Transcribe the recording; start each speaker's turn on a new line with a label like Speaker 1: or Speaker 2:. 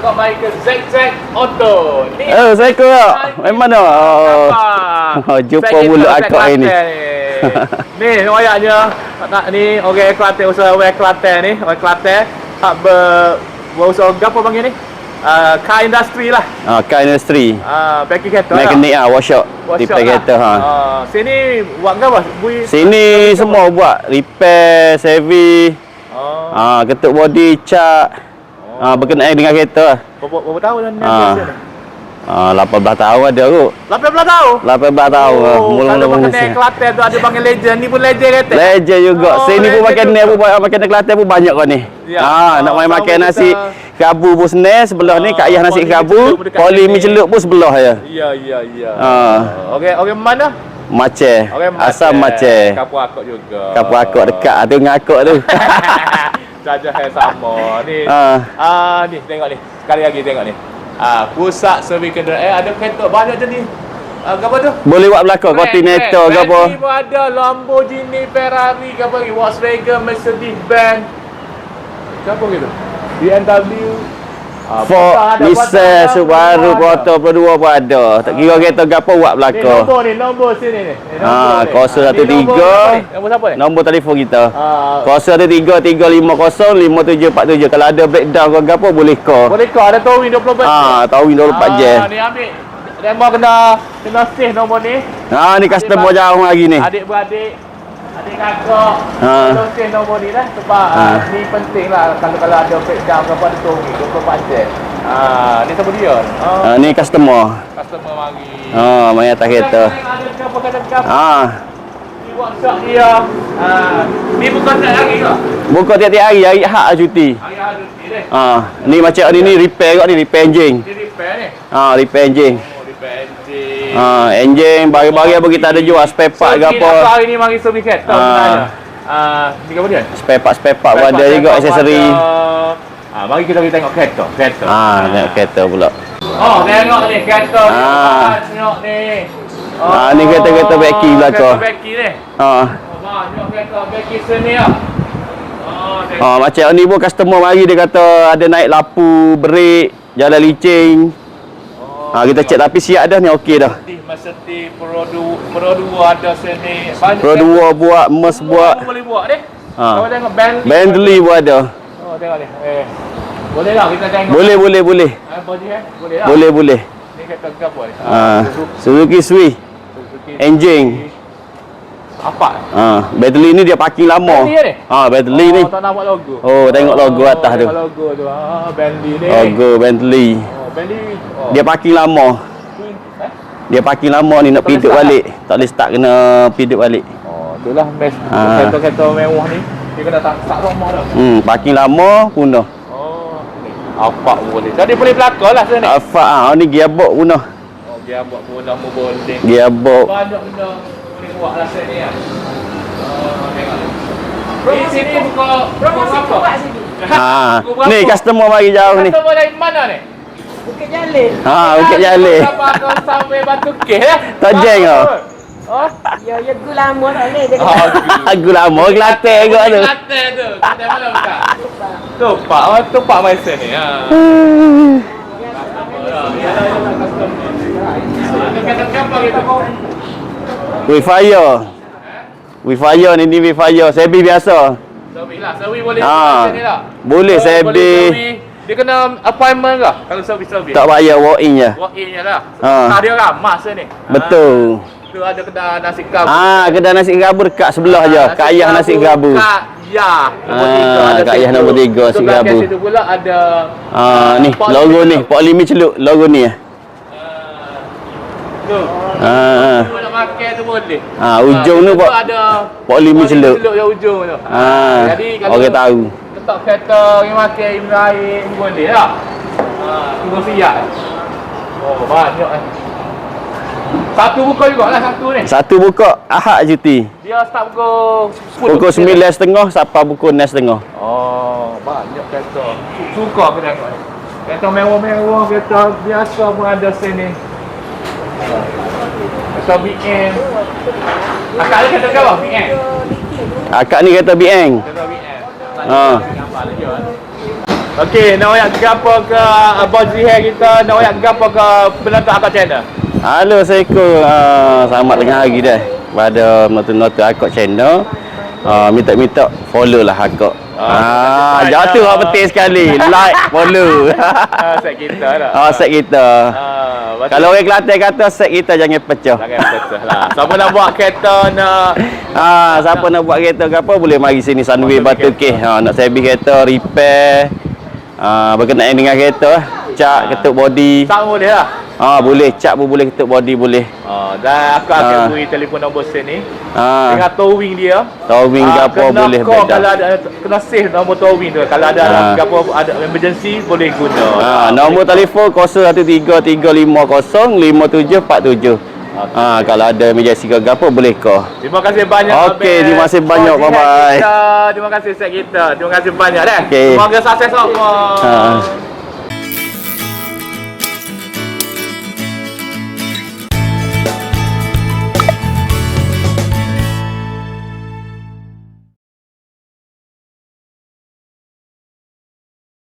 Speaker 1: kau main ke ZZ Auto. Ni.
Speaker 2: Eh, saya ke? Main mana? Oh.
Speaker 1: Apa?
Speaker 2: Jumpa akak
Speaker 1: Kelantan
Speaker 2: ini.
Speaker 1: ni, ni ayaknya nak ni orang Kelantan usaha orang Kelantan ni, orang Kelantan hak ber berusaha apa panggil ni? Uh, car industry lah.
Speaker 2: Ah, car industry.
Speaker 1: Ah, uh, bagi kereta lah.
Speaker 2: Mekanik ah, workshop. Repair kereta ha.
Speaker 1: Ah, sini buat apa? Bui.
Speaker 2: Sini semua buat repair, service,
Speaker 1: Oh.
Speaker 2: ah, ketuk body, cat. Ah, berkenaan dengan kereta lah.
Speaker 1: Berapa, berapa tahun dah ni?
Speaker 2: Ah.
Speaker 1: ni?
Speaker 2: Ah, 18 tahun ada kot.
Speaker 1: 18 tahun.
Speaker 2: 18 tahun lah.
Speaker 1: Oh,
Speaker 2: Mula-mula
Speaker 1: kalau pakai. Kelantan tu ada panggil legend. Ni pun legend kereta.
Speaker 2: Legend juga.
Speaker 1: Oh,
Speaker 2: Sini pun
Speaker 1: juga.
Speaker 2: ni pun makan Kelantan pun banyak kau ni.
Speaker 1: Ya.
Speaker 2: Ah, nak
Speaker 1: Oh,
Speaker 2: main
Speaker 1: sama
Speaker 2: makan
Speaker 1: kita-
Speaker 2: nasi kabu pun senang sebelah ni
Speaker 1: Oh,
Speaker 2: kat ayah nasi kabu, poli mi celup pun sebelah ya.
Speaker 1: Ya, ya, ya.
Speaker 2: Ah.
Speaker 1: Okey, okey mana?
Speaker 2: Maceh.
Speaker 1: Okey,
Speaker 2: Asam maceh.
Speaker 1: Kapu akak juga.
Speaker 2: Kapu akak dekat tu dengan tu.
Speaker 1: Jajah yang sama. Ni.
Speaker 2: Ah.
Speaker 1: Ah, ni tengok ni. Sekali lagi tengok ni. Ah, pusat servis kenderaan. Eh, ada kereta banyak jenis. Ah, apa tu?
Speaker 2: Boleh buat belakang ke apa.
Speaker 1: Bentley pun ada, Lamborghini, Ferrari, ke apa lagi, Volkswagen, Mercedes Benz. Apa gitu? BMW. Ah,
Speaker 2: Ford, Nissan,
Speaker 1: pasal ada,
Speaker 2: Subaru, Pro 2 pun ada. Tak kira kereta gapo buat
Speaker 1: Ni
Speaker 2: belakang.
Speaker 1: nombor ni, nombor sini ni. Ni
Speaker 2: Ah,
Speaker 1: nombor ni.
Speaker 2: kosong
Speaker 1: Ah,
Speaker 2: satu
Speaker 1: ni nombor
Speaker 2: tiga.
Speaker 1: siapa ni? Nombor siapa ni?
Speaker 2: Nombor telefon kita.
Speaker 1: Ah,
Speaker 2: 0335057747 kalau ada breakdown ke gapo boleh call.
Speaker 1: boleh kau ada towing 24 jam.
Speaker 2: Ah, tahu 24 jam.
Speaker 1: Ah, ni ambil. Demo kena kena save nombor ni.
Speaker 2: Ha ni customer jauh lagi ni.
Speaker 1: Adik beradik, adik kakak.
Speaker 2: Ah.
Speaker 1: Kena save nombor ni lah sebab
Speaker 2: ah.
Speaker 1: ni penting lah kalau kalau ada breakdown ke apa ada towing 24 jam. Ah, ni siapa dia?
Speaker 2: Ha ni customer.
Speaker 1: customer mari.
Speaker 2: Ha mai atas kereta.
Speaker 1: Ada apa kata apa?
Speaker 2: Ha
Speaker 1: Di workshop dia. Ah, ni bukan tak lagi ke?
Speaker 2: buka tiap-tiap hari hari hak cuti.
Speaker 1: Hari hari ni deh.
Speaker 2: Ha ni macam ni ni repair kat ni repair engine.
Speaker 1: Ni repair ni.
Speaker 2: Ha repair engine.
Speaker 1: Oh.
Speaker 2: Ha enjin bagi-bagi apa kita ada jual spare part ke
Speaker 1: So, kita
Speaker 2: apa.
Speaker 1: hari ni mari service kereta
Speaker 2: Ah.
Speaker 1: sebenarnya. Ah, ni apa dia?
Speaker 2: Spare part spare part pun ada juga aksesori.
Speaker 1: Ah, mari kita pergi tengok kereta, kereta.
Speaker 2: Ha tengok kereta pula.
Speaker 1: Oh, tengok ni kereta ni.
Speaker 2: Ah.
Speaker 1: Tengok ni.
Speaker 2: Ah, ni kereta-kereta backing belakang.
Speaker 1: Kereta backing ni.
Speaker 2: Ha
Speaker 1: Oh, banyak kereta backing sini ah. Oh, tengok.
Speaker 2: ha macam ni pun customer mari dia kata ada naik lapu, brek, jalan licin.
Speaker 1: Oh,
Speaker 2: Ha kita cek tapi siap dah ni okey dah.
Speaker 1: Pro 2, Pro 2 ada sini. Banyak.
Speaker 2: 2 buat,
Speaker 1: Semua
Speaker 2: buat,
Speaker 1: boleh buat deh.
Speaker 2: Ha.
Speaker 1: Kau tengok Bentley.
Speaker 2: Bentley pun ada.
Speaker 1: Oh, tengok ni. Eh. Boleh lah kita tengok.
Speaker 2: Boleh boleh boleh.
Speaker 1: Ah, boleh eh? Boleh lah.
Speaker 2: Boleh boleh.
Speaker 1: Ni ke apa ni?
Speaker 2: Ha Suzuki Swift
Speaker 1: Suzuki.
Speaker 2: engine.
Speaker 1: Apa?
Speaker 2: Ha Bentley ni dia parking lama.
Speaker 1: Bentley ni?
Speaker 2: Ha Bentley
Speaker 1: oh,
Speaker 2: ni.
Speaker 1: tak nampak logo.
Speaker 2: Oh tengok logo atas tu.
Speaker 1: Tengok logo tu. Ah, Bentley ni.
Speaker 2: Logo Bentley.
Speaker 1: Oh, Bentley. Oh.
Speaker 2: Dia parking lama.
Speaker 1: eh?
Speaker 2: Dia parking lama ni nak
Speaker 1: Tak start,
Speaker 2: balik. Tak boleh start kena piduk balik.
Speaker 1: Oh, itulah mes
Speaker 2: Ah.
Speaker 1: kereta-kereta mewah ni. Dia kena tak tak rumah dah.
Speaker 2: Hmm parking lama punah.
Speaker 1: Oh. ni. Apa pun boleh. Jadi boleh belakang lah sini.
Speaker 2: Alfa ah ni gearbox punah.
Speaker 1: Oh, dia buat benda mu boleh.
Speaker 2: Gearbox.
Speaker 1: Banyak benda boleh buat lah sini ya. Oh, tengok. Di sini buka
Speaker 3: Promosi
Speaker 1: buka
Speaker 3: sini.
Speaker 2: Ha
Speaker 1: Buku berapa?
Speaker 2: ni customer mari jauh ni.
Speaker 1: Customer dari mana ni?
Speaker 3: Bukit Jalil.
Speaker 2: Ha Bukit Jalil.
Speaker 1: Sampai kau sampai Batu Keh ya?
Speaker 2: Tojeng kau.
Speaker 1: Oh.
Speaker 3: Ya, ya gu lama tak boleh. Dia
Speaker 1: Oh,
Speaker 3: kata,
Speaker 2: Aku lama Kelantan juga tu.
Speaker 1: Kelantan tu. Kelantan mana bukan? Tupak. Oh, tupak mai sini. Ha.
Speaker 2: With fire. With fire ni ni with fire. Sebi biasa.
Speaker 1: Sawi lah. Sawi boleh
Speaker 2: Ha.
Speaker 1: lah.
Speaker 2: Boleh,
Speaker 1: Oh,
Speaker 2: Sabi.
Speaker 1: boleh. Dia kena appointment ke? Kalau sawi-sawi.
Speaker 2: Tak payah walk in je.
Speaker 1: Walk in je lah.
Speaker 2: Ha.
Speaker 1: Ha. Dia ramah sini.
Speaker 2: Betul.
Speaker 1: Ha. Tu ada kedai nasi kabur.
Speaker 2: Ah, kedai nasi gabu dekat sebelah je. Kak Ayah nasi gabu.
Speaker 1: Kak Ya. Nombor
Speaker 2: Ah,
Speaker 1: tiga ada
Speaker 2: Kak Ayah nombor tiga, nasi
Speaker 1: Sebelah
Speaker 2: gabu.
Speaker 1: situ pula ada
Speaker 2: Ah, ni
Speaker 1: Pak
Speaker 2: logo ni. Pak Limi celuk logo ni. eh.
Speaker 1: Tu.
Speaker 2: Ah,
Speaker 1: Tu nak makan tu boleh.
Speaker 2: ah ujung tu
Speaker 1: tu
Speaker 2: Pak
Speaker 1: ada
Speaker 2: Pak Limi celuk.
Speaker 1: Celuk yang ujung tu.
Speaker 2: Ah,
Speaker 1: Jadi kalau
Speaker 2: orang tahu.
Speaker 1: Letak kereta pergi makan air air boleh lah. Ha, tunggu siap. Oh, banyak eh. Satu buka juga lah satu ni.
Speaker 2: Satu buka Ahad cuti.
Speaker 1: Dia start pukul 10.
Speaker 2: Pukul 9.30 sampai pukul 6.30.
Speaker 1: Oh, banyak kereta. Su- Suka aku tengok ni. Kereta mewah-mewah, kereta biasa pun ada sini. Kereta BM. Akak ada kereta apa? BM.
Speaker 2: Akak ni kata BN.
Speaker 1: Kereta BM.
Speaker 2: Ha.
Speaker 1: Okey, nak wayak gapo ke Abang Zihar kita nak wayak gapo ke penonton akak channel?
Speaker 2: Halo, Assalamualaikum. Uh, selamat tengah hari dah. Pada menonton-nonton Akok channel. Uh, minta-minta follow lah Akok.
Speaker 1: Ah,
Speaker 2: Ah, jatuh lah penting sekali. Like, follow.
Speaker 1: Ah, set kita dah.
Speaker 2: oh, set kita.
Speaker 1: Ah, betul.
Speaker 2: Kalau orang Kelantan kata set kita jangan pecah.
Speaker 1: Jangan betul lah. Siapa nak buat kereta nak
Speaker 2: Ah, siapa nak buat kereta ke apa boleh mari sini Sunway
Speaker 1: Batu
Speaker 2: Keh. Ha, nak servis kereta, repair. Ah, berkenaan dengan kereta, cat, ketuk body.
Speaker 1: tak boleh lah.
Speaker 2: Ah, boleh cat pun boleh, ketuk body boleh.
Speaker 1: Ah, dan aku akan
Speaker 2: Ah.
Speaker 1: beri telefon nombor sini
Speaker 2: Ah,
Speaker 1: dengan towing dia.
Speaker 2: towing ke
Speaker 1: Ah,
Speaker 2: apa boleh bedah.
Speaker 1: kalau ada kena save nombor towing tu. Kalau ada
Speaker 2: Ah.
Speaker 1: apa ada emergency boleh guna.
Speaker 2: Ha, nombor telefon 0133505747.
Speaker 1: Okey.
Speaker 2: Ha, kalau ada emergency ke apa boleh call.
Speaker 1: Terima kasih banyak
Speaker 2: Okey, terima kasih banyak.
Speaker 1: Oh,
Speaker 2: Bye-bye.
Speaker 1: kita. Terima kasih set kita. Terima kasih banyak dah.
Speaker 2: Okey.
Speaker 1: Semoga sukses semua.
Speaker 2: Ha.